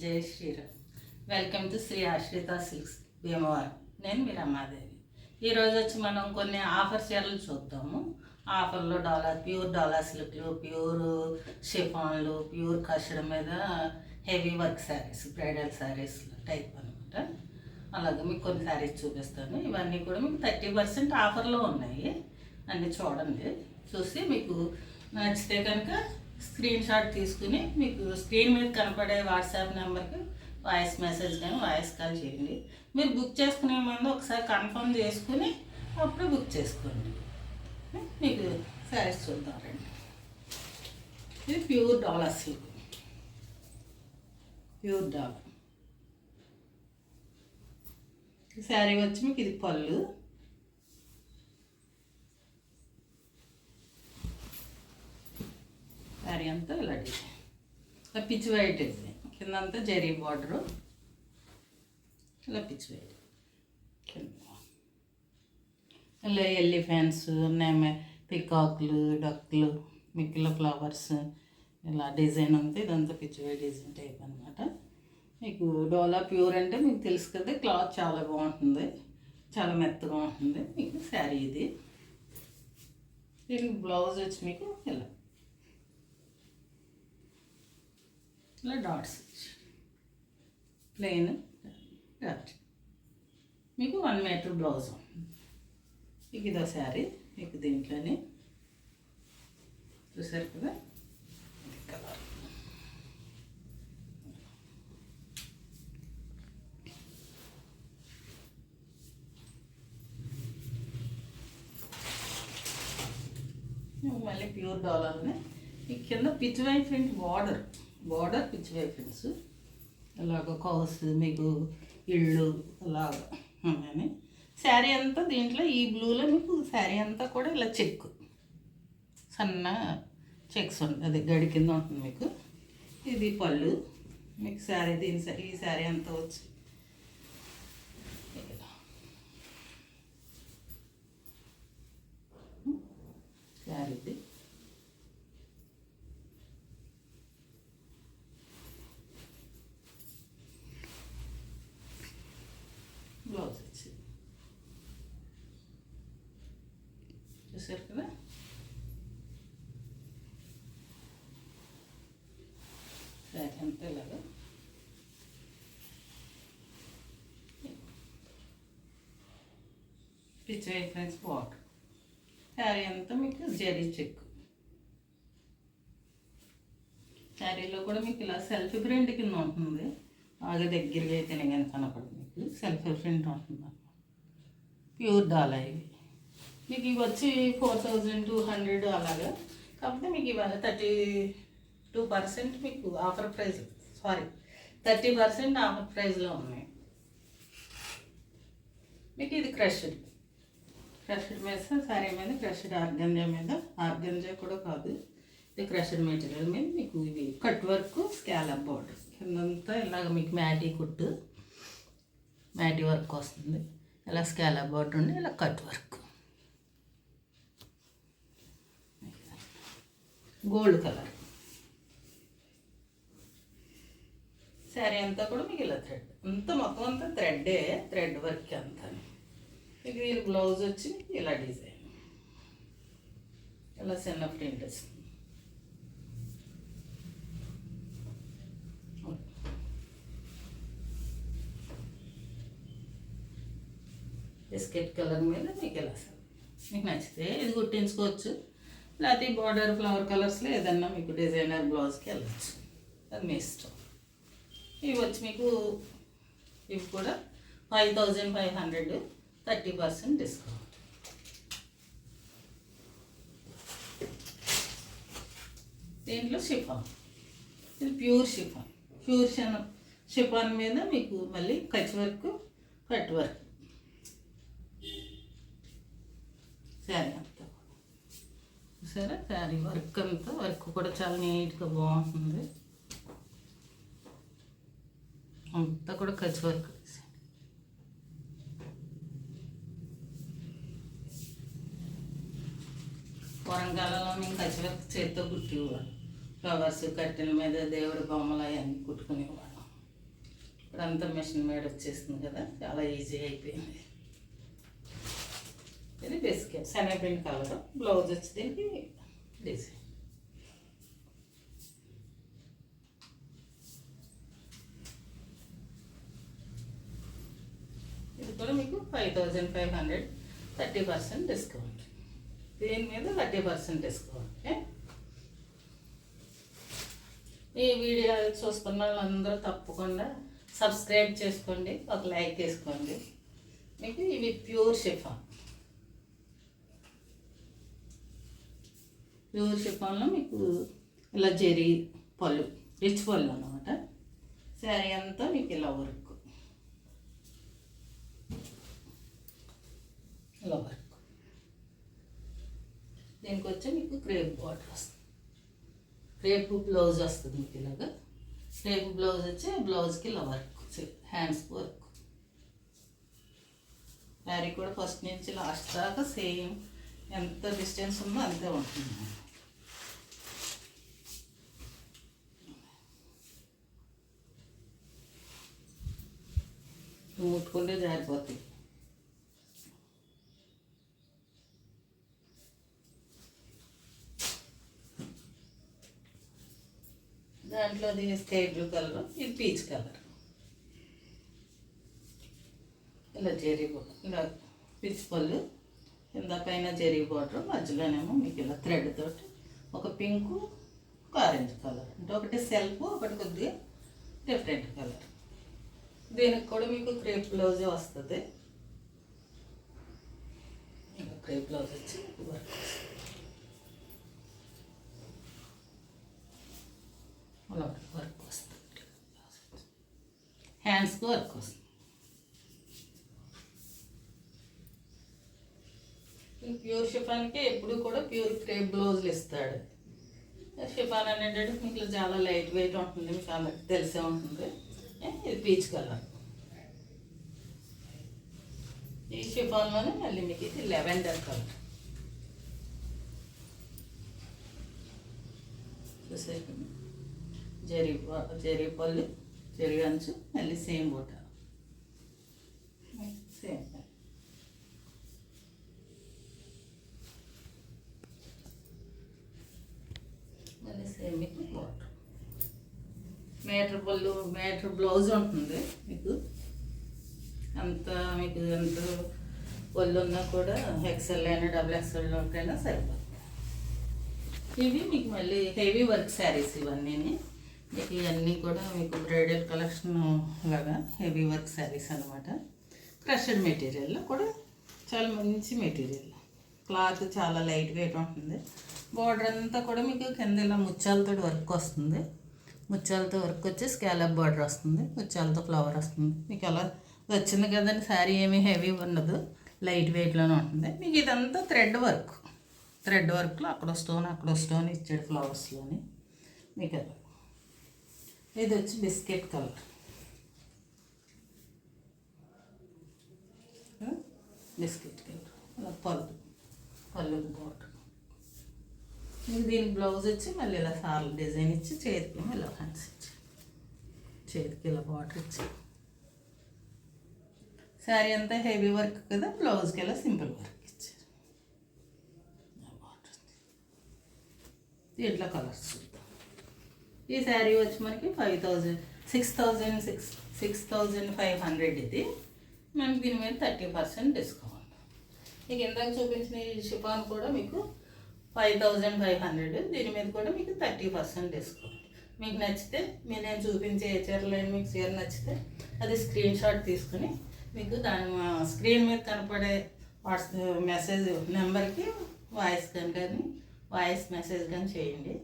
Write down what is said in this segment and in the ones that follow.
జై Sriram. Welcome to Shri ఆశ్రిత silks Bhimavaram. నేను మీ రమాదేవి ఈరోజు వచ్చి మనం కొన్ని ఆఫర్ చీరలు చూద్దాము. ఆఫర్లో డాలర్ ప్యూర్ డాలర్ సిల్క్లు ప్యూర్ షిఫాన్లు ప్యూర్ కష్టం మీద heavy work saris bridal saris type అనమాట అలాగే మీకు కొన్ని శారీస్ చూపిస్తాను. ఇవన్నీ కూడా మీకు థర్టీ పర్సెంట్ ఆఫర్లో ఉన్నాయి. అన్నీ చూడండి. చూసి మీకు నచ్చితే కనుక స్క్రీన్ షాట్ తీసుకుని మీకు స్క్రీన్ మీద కనపడే వాట్సాప్ నెంబర్కి వాయిస్ మెసేజ్ కానీ వాయిస్ కాల్ చేయండి. మీరు బుక్ చేసుకునే ముందు ఒకసారి కన్ఫర్మ్ చేసుకుని అప్పుడు బుక్ చేసుకోండి. మీకు శారీస్ చూద్దాం రండి. ఇది pure dollar silk. Pure dollar sari వచ్చి మీకు ఇది పళ్ళు. శారీ ఇలా పిచ్చి వైట్ డిజైన్ కింద అంతా జరీ బార్డరు. ఇలా పిచ్చి వైట్ కింద ఇలా ఎలిఫెంట్స్ ఉన్నాయి పికాక్లు డక్లు మిక్కిల ఫ్లవర్స్ ఇలా డిజైన్ ఉంది ఇదంతా పిచ్చి వైట్ డిజైన్ టైప్ అనమాట మీకు డోలా ప్యూర్ అంటే మీకు తెలుసు కదా క్లాత్ చాలా బాగుంటుంది. చాలా మెత్తగా ఉంటుంది. మీకు శారీ ఇది. దీనికి బ్లౌజ్ వచ్చి మీకు ఇలా. ఇలా డాట్స్ ప్లెయిన్ డాట్ మీకు వన్ మీటర్ బ్లౌజ్ మీకు ఇదో శారీ మీకు దీంట్లోనే. చూసారు కదా? ఇది కలర్ మళ్ళీ ప్యూర్ డాలర్ని ఈ కింద Pichwai print border border పిచ్చి ఫ్రెండ్స్ ప్రింట్స్ అలాగ కౌస్ మీకు ఇళ్ళు అలాగ ఉన్నాయని. శారీ అంతా దీంట్లో ఈ బ్లూలో మీకు శారీ అంతా కూడా ఇలా చెక్. సన్న చెక్స్ ఉంటుంది అది గడి కింద ఉంటుంది మీకు. ఇది పళ్ళు. మీకు శారీ దీని ఈ శారీ అంతా వచ్చి. శారీది బ్లౌజ్ వచ్చి చూసారు కదా శారీ అంతా ఇలాగా Pichwai friends border sari అంతా మీకు జరీ చెక్ శారీలో కూడా మీకు ఇలా సెల్ఫ్ ప్రింట్ కింద ఉంటుంది బాగా దగ్గరగా అయితేనే కానీ కనపడదు మీకు సెల్ఫ్ ప్రింట్ ఉంటుంది అన్నమాట ప్యూర్ డాలా ఇవి మీకు ఇవి వచ్చి ఫోర్ థౌజండ్ టూ హండ్రెడ్ అలాగా. కాకపోతే మీకు ఇవాళ థర్టీ టూ పర్సెంట్ మీకు offer price sorry thirty percent offer ప్రైస్లో ఉన్నాయి. మీకు ఇది క్రష్డ్ క్రష్డ్ మీద సారీ మీద క్రష్డ్ ఆర్గంజా మీద. ఆర్గంజా కూడా కాదు. ఇది క్రష్డ్ మెటీరియల్ మీద మీకు ఇది కట్ వర్క్ స్కాలప్ బోర్డర్ కిందంతా ఇలాగ మీకు మ్యాటీ కుట్టు. మ్యాటీ వర్క్ వస్తుంది. ఇలా స్కాలప్ బార్డర్ ఉండి ఇలా cut work gold colour. Sari అంతా కూడా మీకు ఇలా థ్రెడ్ అంతా మొత్తం అంతా థ్రెడ్డే థ్రెడ్ వర్క్ అంతా మీకు దీని బ్లౌజ్ వచ్చి ఇలా డిజైన్ ఇలా చిన్న ప్రింట్ వస్తుంది బిస్కెట్ కలర్ మీద మీకు ఇలా మీకు నచ్చితే ఇది కుట్టించుకోవచ్చు. లేకపోతే బార్డర్ ఫ్లవర్ కలర్స్లో ఏదన్నా మీకు డిజైనర్ బ్లౌజ్కి వెళ్ళచ్చు. అది మీ ఇష్టం. ఇవి వచ్చి మీకు ఇవి కూడా five thousand five hundred thirty percent discount దీంట్లో షిఫాన్. ఇది ప్యూర్ షిఫాన్. ప్యూర్ షన్ షిఫాన్ మీద మీకు మళ్ళీ Kutch work cut work sari అంతా సరే శారీ వర్క్ అంతా వర్క్ కూడా చాలా నీట్గా బాగుంటుంది. అంతా కూడా కచ్ వర్క్. పూర్వకాలంలో మేము కచ్ వర్క్ చేతితో కుట్టేవాళ్ళం ఫ్లవర్స్ కట్టెల మీద దేవుడి బొమ్మలు అవన్నీ కుట్టుకునేవాళ్ళం. ఇప్పుడంతా మిషన్ మేడ్ వచ్చేసింది కదా చాలా ఈజీ అయిపోయింది. ఇది బిస్కెట్ శనగపిండి కలర్. బ్లౌజ్ వచ్చి దీనికి డిజైన్. ఇది కూడా మీకు five thousand five hundred thirty percent discount దీని మీద థర్టీ పర్సెంట్ డిస్కౌంట్ ఓకే ఈ వీడియో చూస్తున్న వాళ్ళందరూ తప్పకుండా సబ్స్క్రైబ్ చేసుకోండి ఒక లైక్ వేసుకోండి. మీకు ఇవి ప్యూర్ షిఫాన్ ప్యూర్ షిఫాన్లో మీకు ఇలా జెరీ పళ్ళు రిచ్ పళ్ళు అనమాట శారీ అంతా మీకు ఇలా వర్క్. ఇలా వర్క్. దీనికి వచ్చి మీకు క్రేప్ బార్డర్ వస్తుంది. క్రేప్ బ్లౌజ్ వస్తుంది మీకు ఇలాగా. క్రేప్ బ్లౌజ్ వచ్చి బ్లౌజ్కి ఇలా వర్క్ హ్యాండ్స్ వర్క్. శారీ కూడా ఫస్ట్ నుంచి లాస్ట్ దాకా సేమ్. ఎంత డిస్టెన్స్ ఉందో అంతే ఉంటుంది. ముట్టుకుంటే జారిపోతాయి దాంట్లో తీస్తే స్కై బ్లూ కలర్ ఇది పీచ్ కలర్. ఇలా జెరీ ఇలా పీచ్ పళ్ళు కింద పైన జెరీ బోర్డర్ మధ్యలోనేమో మీకు ఇలా థ్రెడ్ తోటి ఒక పింకు ఒక ఆరెంజ్ కలర్. అంటే ఒకటి సెల్ఫ్ ఒకటి కొద్దిగా డిఫరెంట్ కలర్. దీనికి కూడా మీకు క్రేప్ బ్లౌజే వస్తుంది. క్రేప్ బ్లౌజ్ వచ్చి వర్క్. వర్క్ వస్తుంది. హ్యాండ్స్కి వర్క్ వస్తుంది. ప్యూర్ షిఫాన్కి ఎప్పుడు కూడా ప్యూర్ క్రేప్ బ్లౌజులు ఇస్తాడు. షిఫాన్ అనేటప్పుడు మీకు చాలా లైట్ వెయిట్ ఉంటుంది మీకు అందరికి తెలిసే ఉంటుంది. ఇది పీచ్ కలర్ ఈ షిఫాన్లోనే మళ్ళీ మీకు ఇది లెవెండర్ కలర్ చూసేయండి. జరి జరి పళ్ళు జరి అంచు మళ్ళీ సేమ్ బూట సేమ్ మళ్ళీ సేమ్ మీకు బోట మీటర్ బొల్లు మీటర్ బ్లౌజ్ ఉంటుంది మీకు. అంత మీకు ఎంత పళ్ళు ఉన్నా కూడా ఎక్సెల్ అయినా డబుల్ ఎక్సెల్ అయినా సరిపోతుంది. ఇవి మీకు మళ్ళీ హెవీ వర్క్ శారీస్ ఇవన్నీ మీకు ఇవన్నీ కూడా మీకు బ్రైడల్ కలెక్షన్ లాగా హెవీ వర్క్ శారీస్ అనమాట క్రషడ్ మెటీరియల్లో కూడా చాలా మంచి మెటీరియల్ క్లాత్ చాలా లైట్ వెయిట్ ఉంటుంది. బార్డర్ అంతా కూడా మీకు కింద ఇలా ముత్యాలతో వర్క్ వస్తుంది. ముత్యాలతో వర్క్ వచ్చి స్కాలప్ బార్డర్ వస్తుంది ముత్యాలతో ఫ్లవర్ వస్తుంది. మీకు అలా వచ్చింది కదండి శారీ ఏమీ హెవీ ఉండదు లైట్ వెయిట్లోనే ఉంటుంది. మీకు ఇదంతా థ్రెడ్ వర్క్. థ్రెడ్ వర్క్లో అక్కడ స్టోన్ అక్కడ స్టోన్ ఇచ్చాడు ఫ్లవర్స్లోని మీకు ఇది వచ్చి బిస్కెట్ కలర్. Biscuit colour. అలా పళ్ళు పళ్ళు బార్డర్ మీకు దీనికి బ్లౌజ్ వచ్చి మళ్ళీ ఇలా సార్లు డిజైన్ ఇచ్చి చేతికి ఇలా హ్యాండ్స్ ఇచ్చి. చేతికి ఇలా బార్డర్ ఇచ్చి. శారీ అంతా హెవీ వర్క్ కదా బ్లౌజ్కి ఇలా సింపుల్ వర్క్ ఇచ్చారు. దీంట్లో కలర్స్ చూద్దాం. ఈ శారీ వచ్చి మనకి five thousand six thousand six six thousand five hundred ఇది. మనకి దీని మీద థర్టీ పర్సెంట్ డిస్కౌంట్ మీకు ఇందాక చూపించిన ఈ షిఫాన్ కూడా మీకు ఫైవ్ థౌజండ్ ఫైవ్ హండ్రెడ్. దీని మీద కూడా మీకు థర్టీ పర్సెంట్ డిస్కౌంట్. మీకు నచ్చితే మీరు నేను చూపించే ఏ చీరలు మీకు చీర నచ్చితే అది స్క్రీన్ షాట్ తీసుకుని మీకు దాని స్క్రీన్ మీద కనపడే వాట్సాప్ మెసేజ్ నెంబర్కి వాయిస్ కానీ వాయిస్ మెసేజ్ కానీ చేయండి.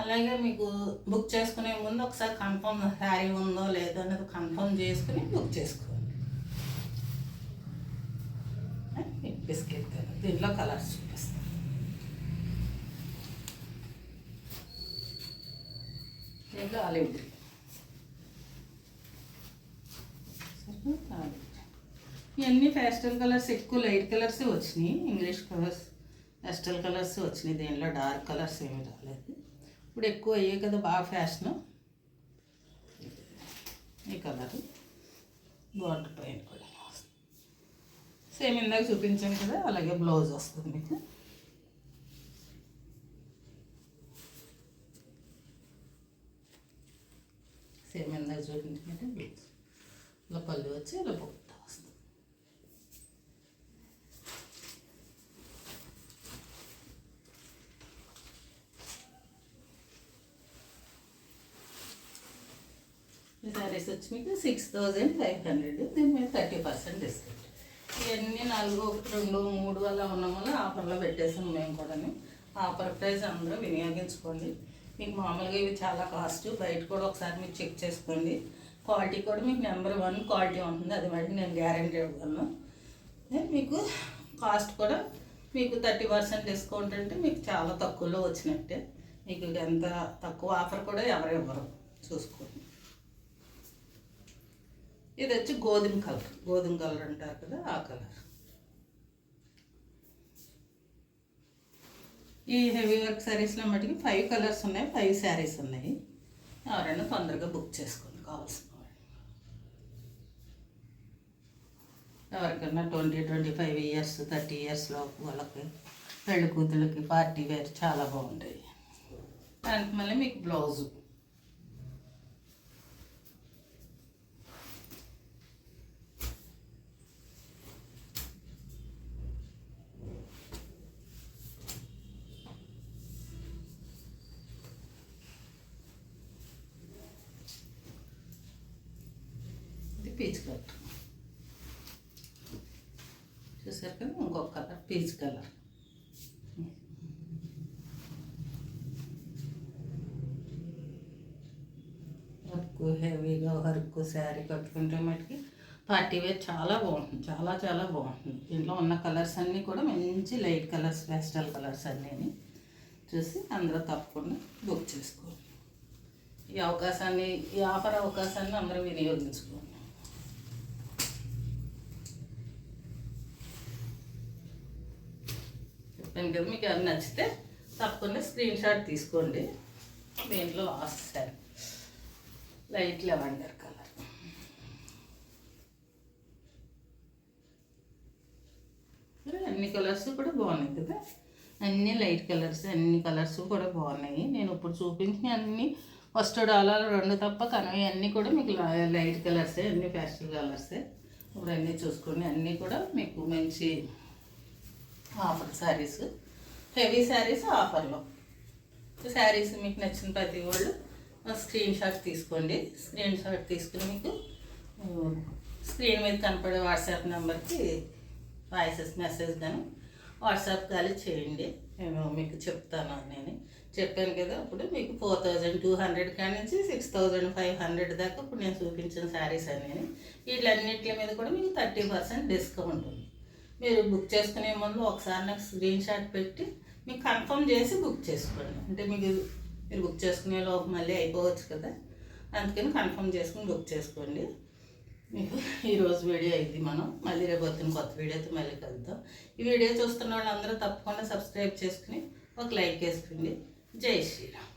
అలాగే మీకు బుక్ చేసుకునే ముందు ఒకసారి కన్ఫర్మ్ శారీ ఉందో లేదో అనేది కన్ఫర్మ్ చేసుకుని బుక్ చేసుకోండి. బిస్కెట్ దీంట్లో కలర్స్ చూపిస్తాను దీంట్లో ఆలివ్ గ్రీన్ ఇవన్నీ పేస్టల్ కలర్స్ ఎక్కువ లైట్ కలర్స్ వచ్చినాయి ఇంగ్లీష్ కలర్స్ పేస్టల్ కలర్స్ వచ్చినాయి దీనిలో డార్క్ కలర్స్ ఏమి రాలేదు. ఇప్పుడు ఎక్కువ అయ్యే కదా బాగా ఫ్యాషన్ ఈ కలర్ బార్డర్ పైన కూడా. సేమ్ ఇందాక చూపించాను కదా అలాగే బ్లౌజ్ వస్తుంది మీకు. సేమ్ ఇందాక చూపించుకుంటే బ్లౌజ్ ఇలా పళ్ళు వచ్చి ఇలా బొట్ట వస్తుంది ఈ సారీస్ వచ్చి మీకు సిక్స్ థౌజండ్ ఫైవ్ హండ్రెడ్ దీని మీద థర్టీ పర్సెంట్ డిస్కౌంట్ ఇవన్నీ నాలుగు ఒకటి రెండు మూడు అలా ఉన్న వల్ల ఆఫర్లో పెట్టేసాం మేము కూడా ఆఫర్ ప్రైస్ అందరూ వినియోగించుకోండి. మీకు మామూలుగా ఇవి చాలా కాస్ట్. బయట కూడా ఒకసారి మీరు చెక్ చేసుకోండి. క్వాలిటీ కూడా మీకు నెంబర్ వన్ క్వాలిటీ ఉంటుంది. అది మళ్ళీ నేను గ్యారంటీ ఇవ్వగలను. మీకు కాస్ట్ కూడా మీకు థర్టీ పర్సెంట్ డిస్కౌంట్ అంటే మీకు చాలా తక్కువలో వచ్చినట్టే. మీకు ఎంత తక్కువ ఆఫర్ కూడా ఎవరు ఇవ్వరు. చూసుకోండి. ఇది వచ్చి గోధుమ కలర్. గోధుమ కలర్ అంటారు కదా ఆ కలర్. ఈ హెవీ వర్క్ శారీస్లో మటుకు ఫైవ్ కలర్స్ ఉన్నాయి ఫైవ్ శారీస్ ఉన్నాయి. ఎవరైనా తొందరగా బుక్ చేసుకోండి కావాల్సిన వాళ్ళు. ఎవరికైనా twenty twenty five years thirty ఇయర్స్లో వాళ్ళకి పెళ్ళి కూతుళ్ళకి పార్టీ వేర్ చాలా బాగుంటాయి. దానికి మళ్ళీ మీకు బ్లౌజు ఇది పీచ్ కలర్. చూసారు కదా ఇంకొక కలర్ పీచ్ కలర్. వర్క్ హెవీగా వర్క్ శారీ కట్టుకుంటే మటుకి పార్టీ వేర్ చాలా బాగుంటుంది. చాలా చాలా బాగుంటుంది. దీంట్లో ఉన్న కలర్స్ అన్నీ కూడా మంచి లైట్ కలర్స్ పేస్టల్ కలర్స్ అన్నీ చూసి అందరూ తప్పకుండా బుక్ చేసుకోండి ఈ అవకాశాన్ని ఈ ఆఫర్ అవకాశాన్ని అందరూ వినియోగించుకోండి చెప్పాను కదా మీకు అది నచ్చితే తప్పకుండా స్క్రీన్ షాట్ తీసుకోండి. దీంట్లో లాస్ట్ లైట్ లెవెండర్ కలర్ అన్ని కలర్స్ కూడా బాగున్నాయి కదా? అన్ని లైట్ కలర్స్ అన్ని కలర్స్ కూడా బాగున్నాయి. నేను ఇప్పుడు చూపించిన అన్ని ఫస్ట్ డాలర్ రెండు తప్ప కనవి అన్నీ కూడా మీకు లైట్ కలర్సే అన్ని ప్యాస్టల్ కలర్సే ఇప్పుడు అన్నీ చూసుకోండి అన్నీ కూడా మీకు మంచి ఆఫర్ శారీస్ హెవీ శారీస్ ఆఫర్లో. శారీస్ మీకు నచ్చిన ప్రతి వాళ్ళు స్క్రీన్ షాట్ తీసుకోండి. స్క్రీన్ షాట్ తీసుకుని మీకు స్క్రీన్ మీద కనపడే వాట్సాప్ నెంబర్కి వాయిసెస్ మెసేజ్ కానీ వాట్సాప్ కాల్ చేయండి. నేను మీకు చెప్తాను నేను. చెప్పాను కదా ఇప్పుడు మీకు ఫోర్ థౌజండ్ టూ హండ్రెడ్ కాడి నుంచి సిక్స్ థౌజండ్ ఫైవ్ హండ్రెడ్ దాకా ఇప్పుడు నేను చూపించిన శారీస్ అన్నీ. వీటిలన్నిటి మీద కూడా మీకు థర్టీ పర్సెంట్ డిస్కౌంట్ ఉంది మీరు బుక్ చేసుకునే ముందు ఒకసారి నాకు స్క్రీన్ షాట్ పెట్టి మీకు కన్ఫర్మ్ చేసి బుక్ చేసుకోండి. అంటే మీకు మీరు బుక్ చేసుకునే లోపు మళ్ళీ అయిపోవచ్చు కదా? అందుకని కన్ఫర్మ్ చేసుకుని బుక్ చేసుకోండి. మీకు ఈరోజు వీడియో ఇది మనం. మళ్ళీ రేపు వచ్చిన కొత్త వీడియోతో మళ్ళీ కలుద్దాం. ఈ వీడియో చూస్తున్న వాళ్ళందరూ తప్పకుండా సబ్స్క్రైబ్ చేసుకుని ఒక లైక్ వేసుకోండి. జై శ్రీరామ్.